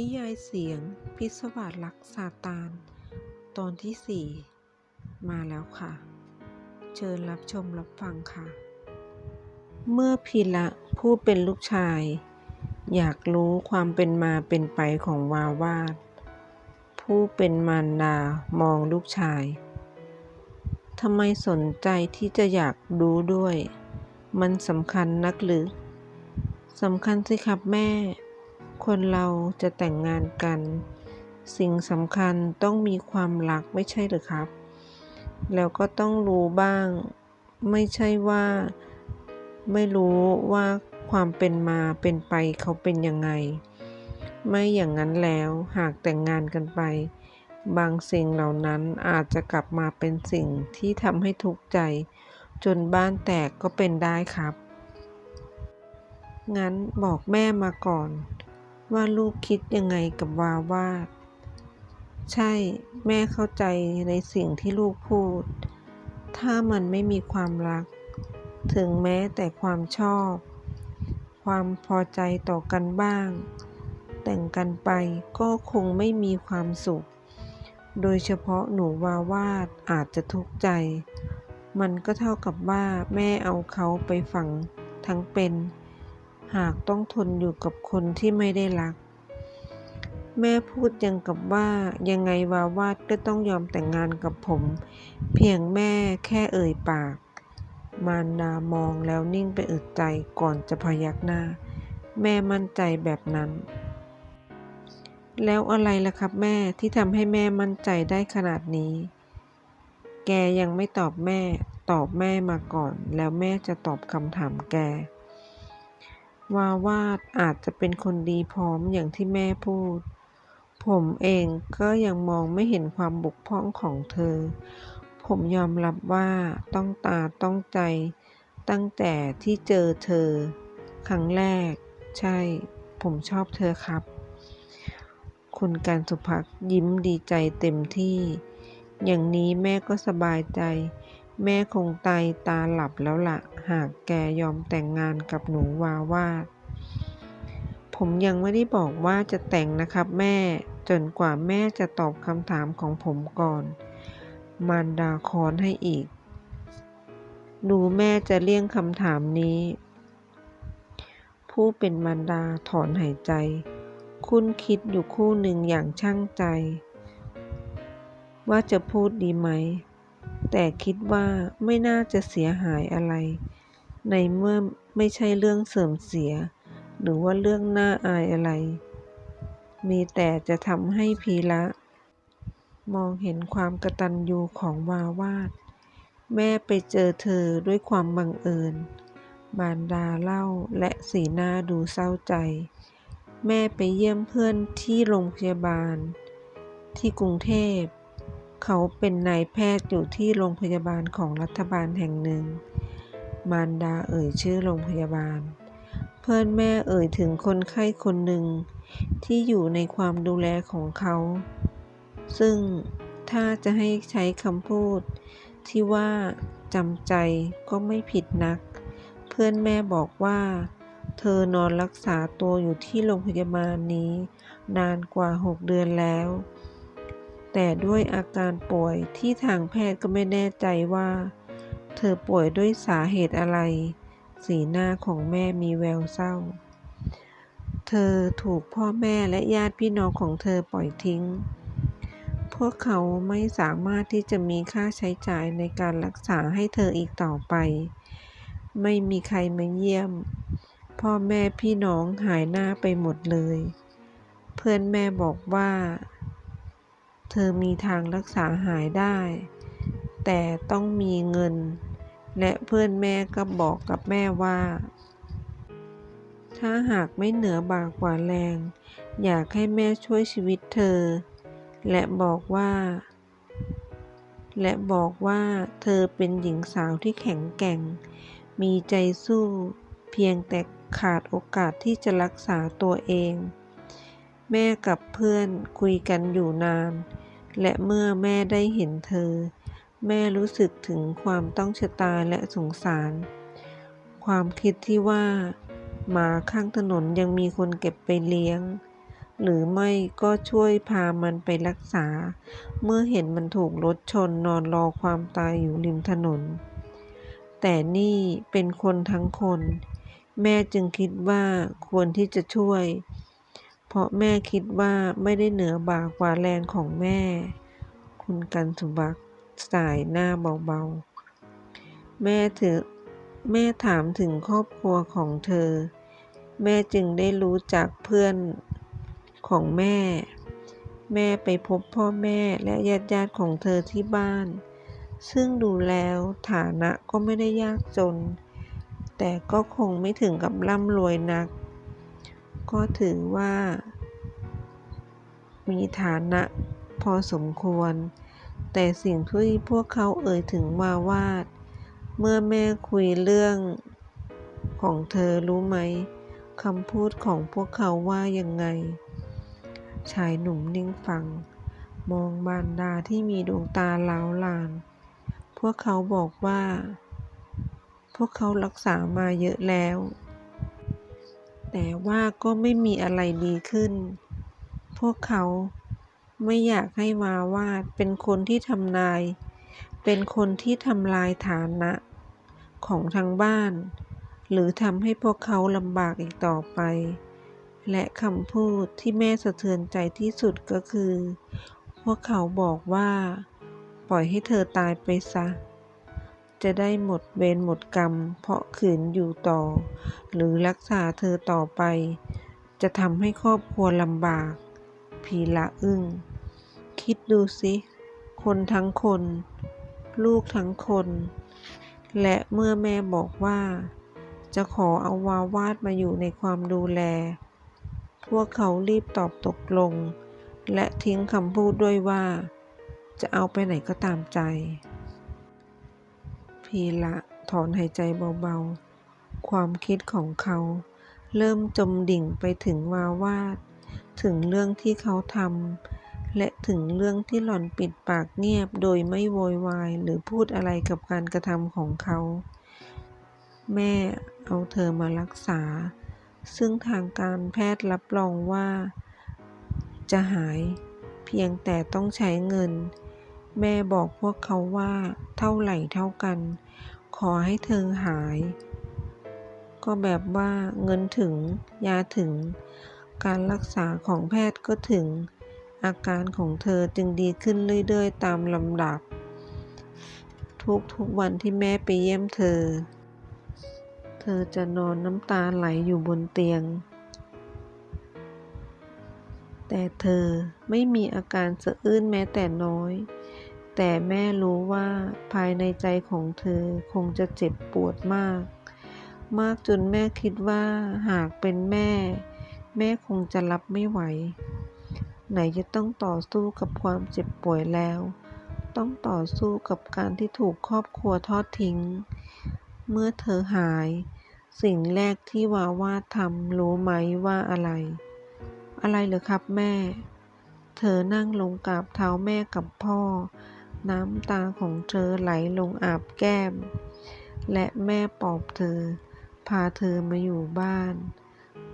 นิยายเสียงพิศวาสรักซาตาน ตอนที่สี่มาแล้วค่ะ เชิญรับชมรับฟังค่ะ เมื่อพีละผู้เป็นลูกชาย อยากรู้ความเป็นมาเป็นไปของวาวาด ผู้เป็นมารดามองลูกชายทำไมสนใจที่จะอยากรู้ด้วย มันสำคัญนักหรือสำคัญสิครับแม่ คนเราจะแต่งงานกัน สิ่งสำคัญต้องมีความรักไม่ใช่หรือครับ แล้วก็ต้องรู้บ้าง ไม่ใช่ว่า ไม่รู้ว่าความเป็นมาเป็นไปเขาเป็นยังไง ไม่อย่างนั้นแล้วหากแต่งงานกันไป บางสิ่งเหล่านั้นอาจจะกลับมาเป็นสิ่งที่ทำให้ทุกข์ใจ จนบ้านแตกก็เป็นได้ครับ งั้นบอกแม่มาก่อน ว่าลูกคิดยังไงกับวาวาดใช่แม่เข้าใจในสิ่งที่ลูกพูด ถ้ามันไม่มีความรัก ถึงแม้แต่ความชอบ ความพอใจต่อกันบ้าง แต่งกันไปก็คงไม่มีความสุข โดยเฉพาะหนูวาวาดอาจจะทุกข์ใจ มันก็เท่ากับว่าแม่เอาเขาไปฝังทั้งเป็น หากต้องทนอยู่กับคนที่ไม่ได้รัก แม่พูดยังกับว่ายังไงวาวาดก็ต้องยอมแต่งงานกับผม เพียงแม่แค่เอ่ยปาก มารดามองแล้วนิ่งไปอึดใจก่อนจะพยักหน้า แม่มั่นใจแบบนั้น แล้วอะไรล่ะครับแม่ที่ทำให้แม่มั่นใจได้ขนาดนี้ แกยังไม่ตอบแม่ตอบแม่มาก่อน แล้วแม่จะตอบคำถามแก วาวาดอาจจะเป็นคนดีพร้อมอย่างที่แม่พูด ผมเองก็ยังมองไม่เห็นความบกพร่องของเธอ ผมยอมรับว่าต้องตาต้องใจ ตั้งแต่ที่เจอเธอ ครั้งแรก ใช่ ผมชอบเธอครับ คุณการสุภักยิ้มดีใจเต็มที่ อย่างนี้แม่ก็สบายใจ แม่คงตายตาหลับแล้วละ่ะ หากแกยอมแต่งงานกับหนูวาวาดผมยังไม่ได้บอกว่าจะแต่งนะครับแม่ จนกว่าแม่จะตอบคำถามของผมก่อน มารดาคอนให้อีก ดูแม่จะเลี่ยงคำถามนี้ ผู้เป็นมารดาถอนหายใจ คุณคิดอยู่คู่หนึ่งอย่างช่างใจ ว่าจะพูดดีไหม แต่คิดว่าไม่น่าจะเสียหายอะไร ในเมื่อไม่ใช่เรื่องเสื่อมเสีย หรือว่าเรื่องน่าอายอะไร มีแต่จะทำให้พีละ มองเห็นความกระตัญญูของวาวาด แม่ไปเจอเธอด้วยความบังเอิญ บานดาเล่าและสีหน้าดูเศร้าใจ แม่ไปเยี่ยมเพื่อนที่โรงพยาบาล ที่กรุงเทพ เขาเป็นนายแพทย์อยู่ที่โรงพยาบาลของรัฐบาลแห่งหนึ่ง มารดาเอ่ยชื่อโรงพยาบาล เพื่อนแม่เอ่ยถึงคนไข้คนหนึ่ง ที่อยู่ในความดูแลของเขา ซึ่งถ้าจะให้ใช้คำพูด ที่ว่าจำใจก็ไม่ผิดนัก เพื่อนแม่บอกว่า เธอนอนรักษาตัวอยู่ที่โรงพยาบาลนี้ นานกว่า6เดือนแล้ว แต่ด้วยอาการป่วยที่ทางแพทย์ก็ไม่แน่ใจว่า เธอป่วยด้วยสาเหตุอะไร สีหน้าของแม่มีแววเศร้า เธอถูกพ่อแม่และญาติพี่น้องของเธอปล่อยทิ้ง พวกเขาไม่สามารถที่จะมีค่าใช้จ่ายในการรักษาให้เธออีกต่อไป ไม่มีใครมาเยี่ยม พ่อแม่พี่น้องหายหน้าไปหมดเลย เพื่อนแม่บอกว่า เธอมีทางรักษาหายได้ แต่ต้องมีเงิน และเพื่อนแม่ก็บอกกับแม่ว่า ถ้าหากไม่เหนือบากกว่าแรง อยากให้แม่ช่วยชีวิตเธอ และบอกว่า และบอกว่าเธอเป็นหญิงสาวที่แข็งแกร่ง มีใจสู้ เพียงแต่ขาดโอกาสที่จะรักษาตัวเอง แม่กับเพื่อนคุยกันอยู่นาน และเมื่อแม่ได้เห็นเธอ แม่รู้สึกถึงความต้องชะตาและสงสาร ความคิดที่ว่า หมาข้างถนนยังมีคนเก็บไปเลี้ยง หรือไม่ก็ช่วยพามันไปรักษา เมื่อเห็นมันถูกรถชนนอนรอความตายอยู่ริมถนน แต่นี่เป็นคนทั้งคน แม่จึงคิดว่าควรที่จะช่วย ราะแม่คิดว่าไม่ได้เหนือบากว่าแรงของแม่ คุณกันสุบักสายหน้าเบาๆ แม่ถือแม่ถามถึงครอบครัวของเธอ แม่จึงได้รู้จักเพื่อนของแม่ แม่ไปพบพ่อแม่และญาติญาติของเธอที่บ้าน ซึ่งดูแล้วฐานะก็ไม่ได้ยากจน แต่ก็คงไม่ถึงกับร่ำรวยนัก ก็ถือว่า มีฐานะพอสมควร แต่สิ่งที่พวกเขาเอ่ยถึงมาวาด เมื่อแม่คุยเรื่องของเธอรู้ไหมคำพูดของพวกเขาว่ายังไง ชายหนุ่มนิ่งฟัง มองบานดาที่มีดวงตาล้าวลาน พวกเขาบอกว่า พวกเขารักษามาเยอะแล้ว แต่ว่าก็ไม่มีอะไรดีขึ้น พวกเขาไม่อยากให้มาวาดเป็นคนที่ทำนาย เป็นคนที่ทำลายฐานะของทางบ้าน หรือทำให้พวกเขาลำบากอีกต่อไป และคำพูดที่แม่สะเทือนใจที่สุดก็คือ พวกเขาบอกว่า ปล่อยให้เธอตายไปซะ จะได้หมดเวรหมดกรรม เพราะขืนอยู่ต่อ หรือรักษาเธอต่อไป จะทำให้ครอบครัวลำบากพีละอึ้ง คิดดูสิ คนทั้งคน ลูกทั้งคน และเมื่อแม่บอกว่า จะขอเอาวาวาดมาอยู่ในความดูแล พวกเขารีบตอบตกลง และทิ้งคำพูดด้วยว่า จะเอาไปไหนก็ตามใจ พีละถอนหายใจเบาๆ ความคิดของเขา เริ่มจมดิ่งไปถึงวาวาด ถึงเรื่องที่เขาทำและถึงเรื่องที่หล่อนปิดปากเงียบโดยไม่โวยวายหรือพูดอะไรกับการกระทำของเขา แม่เอาเธอมารักษา ซึ่งทางการแพทย์รับรองว่า จะหาย เพียงแต่ต้องใช้เงิน แม่บอกพวกเขาว่าเท่าไหร่เท่ากัน ขอให้เธอหาย ก็แบบว่าเงินถึง ยาถึง การรักษาของแพทย์ก็ถึง อาการของเธอจึงดีขึ้นเรื่อยๆ ตามลำดับ ทุกๆวันที่แม่ไปเยี่ยมเธอ เธอจะนอนน้ำตาไหลอยู่บนเตียง แต่เธอไม่มีอาการสะอื้นแม้แต่น้อย แต่แม่รู้ว่าภายในใจของเธอคงจะเจ็บปวดมาก มากจนแม่คิดว่าหากเป็นแม่ แม่คงจะรับไม่ไหว ไหนจะต้องต่อสู้กับความเจ็บป่วยแล้ว ต้องต่อสู้กับการที่ถูกครอบครัวทอดทิ้ง เมื่อเธอหาย สิ่งแรกที่วาวาทำรู้ไหมว่าอะไร อะไรเหรอครับแม่ เธอนั่งลงกราบเท้าแม่กับพ่อ น้ำตาของเธอไหลลงอาบแก้ม และแม่ปลอบเธอ พาเธอมาอยู่บ้าน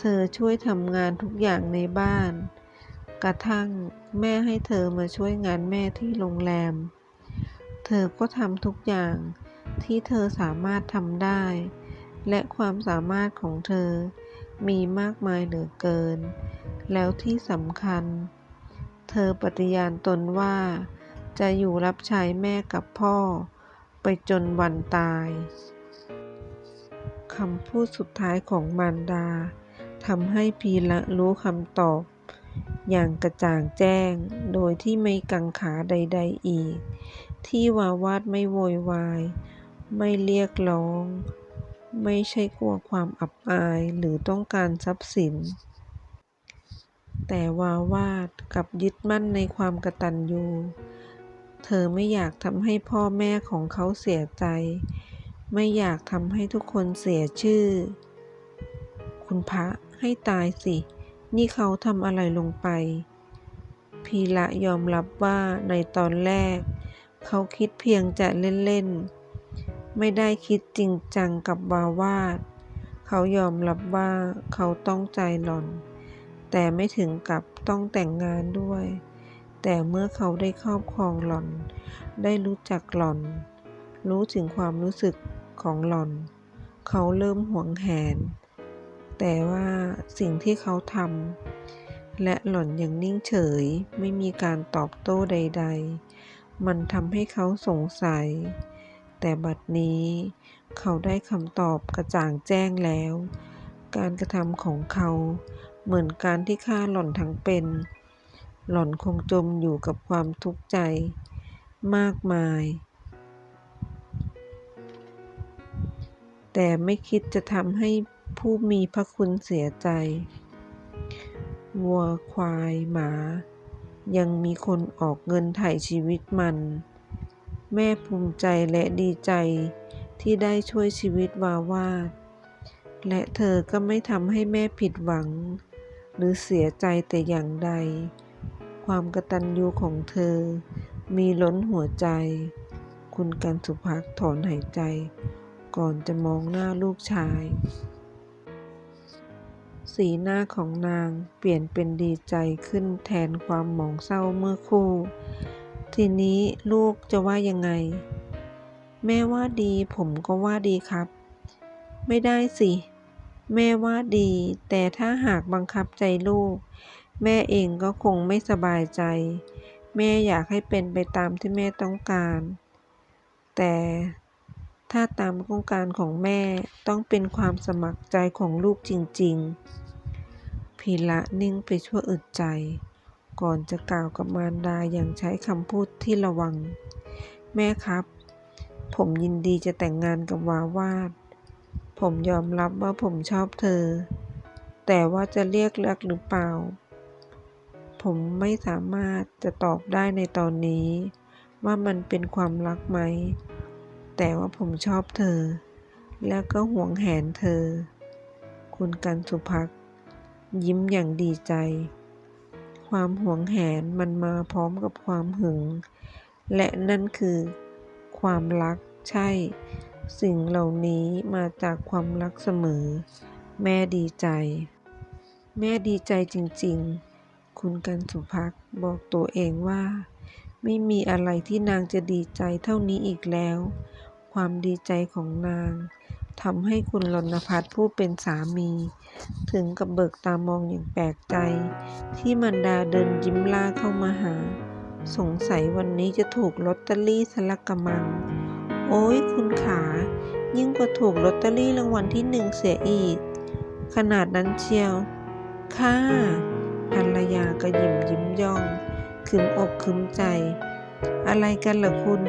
เธอช่วยทำงานทุกอย่างในบ้าน กระทั่งแม่ให้เธอมาช่วยงานแม่ที่โรงแรม เธอก็ทำทุกอย่างที่เธอสามารถทำได้ และความสามารถของเธอมีมากมายเหลือเกิน แล้วที่สำคัญ เธอปฏิญาณตนว่า จะอยู่รับใช้แม่กับพ่อ ไปจนวันตายคำพูดสุดท้ายของมารดาทำให้พีละรู้คำตอบ อย่างกระจ่างแจ้งโดยที่ไม่กังขาใด ๆอีก ที่วาวาดไม่โวยวาย ไม่เรียกร้อง ไม่ใช่กลัวความอับอายหรือต้องการทรัพย์สิน แต่วาวาดกับยึดมั่นในความกตัญญู เธอไม่อยากทำให้พ่อแม่ของเขาเสียใจ ไม่อยากทำให้ทุกคนเสียชื่อ คุณพระให้ตายสิ นี่เขาทำอะไรลงไป พีละยอมรับว่าในตอนแรก เขาคิดเพียงจะเล่นๆ ไม่ได้คิดจริงจังกับวาวาดเขายอมรับว่าเขาต้องใจหล่อน แต่ไม่ถึงกับต้องแต่งงานด้วย แต่เมื่อเขาได้ครอบครองหล่อน ได้รู้จักหล่อน รู้ถึงความรู้สึกของหล่อน เขาเริ่มหวงแหน แต่ว่าสิ่งที่เขาทำและหล่อนยังนิ่งเฉยไม่มีการตอบโต้ใด ๆ มันทำให้เขาสงสัย แต่บัดนี้เขาได้คำตอบกระจ่างแจ้งแล้ว การกระทำของเขาเหมือนการที่ฆ่าหล่อนทั้งเป็น หล่อนคงจมอยู่กับความทุกข์ใจมากมาย แต่ไม่คิดจะทำให้ผู้มีพระคุณเสียใจ วัวควายหมา ยังมีคนออกเงินไถ่ชีวิตมัน แม่ภูมิใจและดีใจที่ได้ช่วยชีวิตวาวาด และเธอก็ไม่ทำให้แม่ผิดหวัง หรือเสียใจแต่อย่างใด ความกตัญญูของเธอ มีล้นหัวใจ คุณกันสุภักถอนหายใจ ก่อนจะมองหน้าลูกชาย สีหน้าของนางเปลี่ยนเป็นดีใจขึ้นแทนความหมองเศร้าเมื่อครู่ ทีนี้ลูกจะว่ายังไง แม่ว่าดีผมก็ว่าดีครับ ไม่ได้สิ แม่ว่าดี แต่ถ้าหากบังคับใจลูก แม่เองก็คงไม่สบายใจ แม่อยากให้เป็นไปตามที่แม่ต้องการ แต่ถ้าตามต้องการของแม่ต้องเป็นความสมัครใจของลูกจริง ๆ พีละนิ่งไปชั่วอึดใจ ก่อนจะกล่าวกับมารดาอย่างใช้คำพูดที่ระวัง แม่ครับ ผมยินดีจะแต่งงานกับวาวาด ผมยอมรับว่าผมชอบเธอ แต่ว่าจะเรียกรักหรือเปล่า ผมไม่สามารถจะตอบได้ในตอนนี้ ว่ามันเป็นความรักไหม แต่ว่าผมชอบเธอ แล้วก็หวงแหนเธอ คุณกันสุภักยิ้มอย่างดีใจ ความหวงแหนมันมาพร้อมกับความหึง และนั่นคือ ความรักใช่ สิ่งเหล่านี้มาจากความรักเสมอ แม่ดีใจ แม่ดีใจจริง ๆ คุณกันสุภักบอกตัวเองว่า ไม่มีอะไรที่นางจะดีใจเท่านี้อีกแล้ว ความดีใจของนางทำให้คุณรณพัฒน์ผู้เป็นสามี ถึงกับเบิกตามองอย่างแปลกใจ ที่มันดาเดินยิ้มล่าเข้ามาหา สงสัยวันนี้จะถูกลอตเตอรี่สลักกระมัง โอ้ยคุณขา ยิ่งกว่าถูกลอตเตอรี่รางวัลที่หนึ่งเสียอีก ขนาดนั้นเชียว ค่ะ ภรรยาก็ยิ้มยิ้มย่องขึมอกขึมใจ อะไรกันล่ะคุณ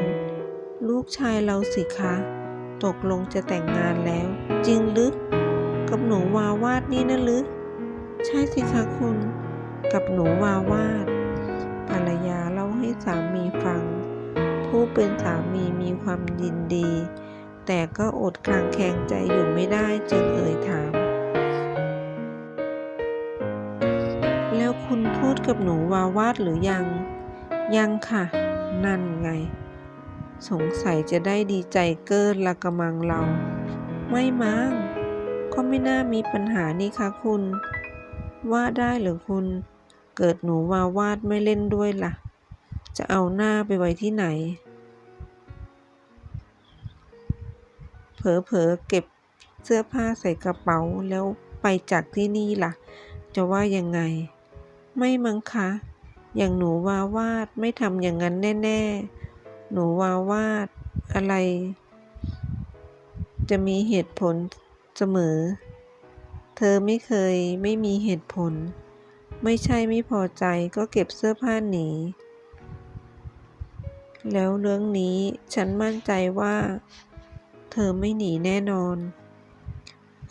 ลูกชายเราสิคะ ตกลงจะแต่งงานแล้ว จริงหรือกับหนูวาวาดนี่นะหรือใช่สิคะคุณ กับหนูวาวาด ภรรยาเล่าให้สามีฟัง ผู้เป็นสามีมีความยินดี แต่ก็อดคลางแคงใจอยู่ไม่ได้จึง กับหนูวาวาดหรือยัง ยังค่ะ นั่นไง สงสัยจะได้ดีใจเกินละกระมังเรา ไม่มั้งก็ไม่น่ามีปัญหานี่คะคุณ ว่าได้หรือคุณ เกิดหนูวาวาดไม่เล่นด้วยล่ะ จะเอาหน้าไปไว้ที่ไหน เผลอๆเก็บเสื้อผ้าใส่กระเป๋าแล้วไปจากที่นี่ล่ะ จะว่ายังไง ไม่มั้งคะ อย่างหนูวาวาดไม่ทำอย่างนั้นแน่ ๆ หนูวาวาดอะไร จะมีเหตุผลเสมอ เธอไม่เคยไม่มีเหตุผล ไม่ใช่ไม่พอใจก็เก็บเสื้อผ้าหนี แล้วเรื่องนี้ฉันมั่นใจว่า เธอไม่หนีแน่นอน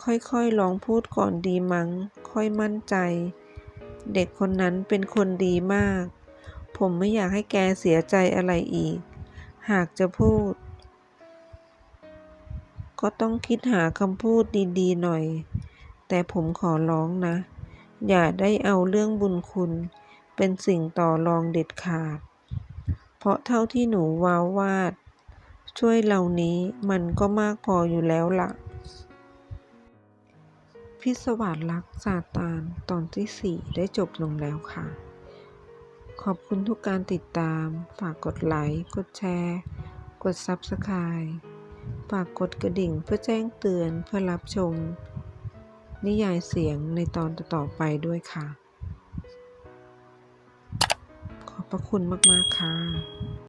ค่อยๆลองพูดก่อนดีมั้ง ค่อยมั่นใจ เด็กคนนั้นเป็นคนดีมาก ผมไม่อยากให้แกเสียใจอะไรอีก หากจะพูด ก็ต้องคิดหาคำพูดดีๆหน่อย แต่ผมขอร้องนะ อย่าได้เอาเรื่องบุญคุณ เป็นสิ่งต่อรองเด็ดขาด เพราะเท่าที่หนูวาววาด ช่วยเหล่านี้มันก็มากพออยู่แล้วล่ะ พิศวาสรักซาตานตอนที่ 4 ได้จบลงแล้วค่ะ ขอบคุณทุกการติดตาม ฝากกดไลค์ กดแชร์ กด Subscribe ฝากกดกระดิ่งเพื่อแจ้งเตือนเพื่อรับชม นิยายเสียงในตอนต่อๆไปด้วยค่ะ ขอบพระคุณมาก ๆ ค่ะ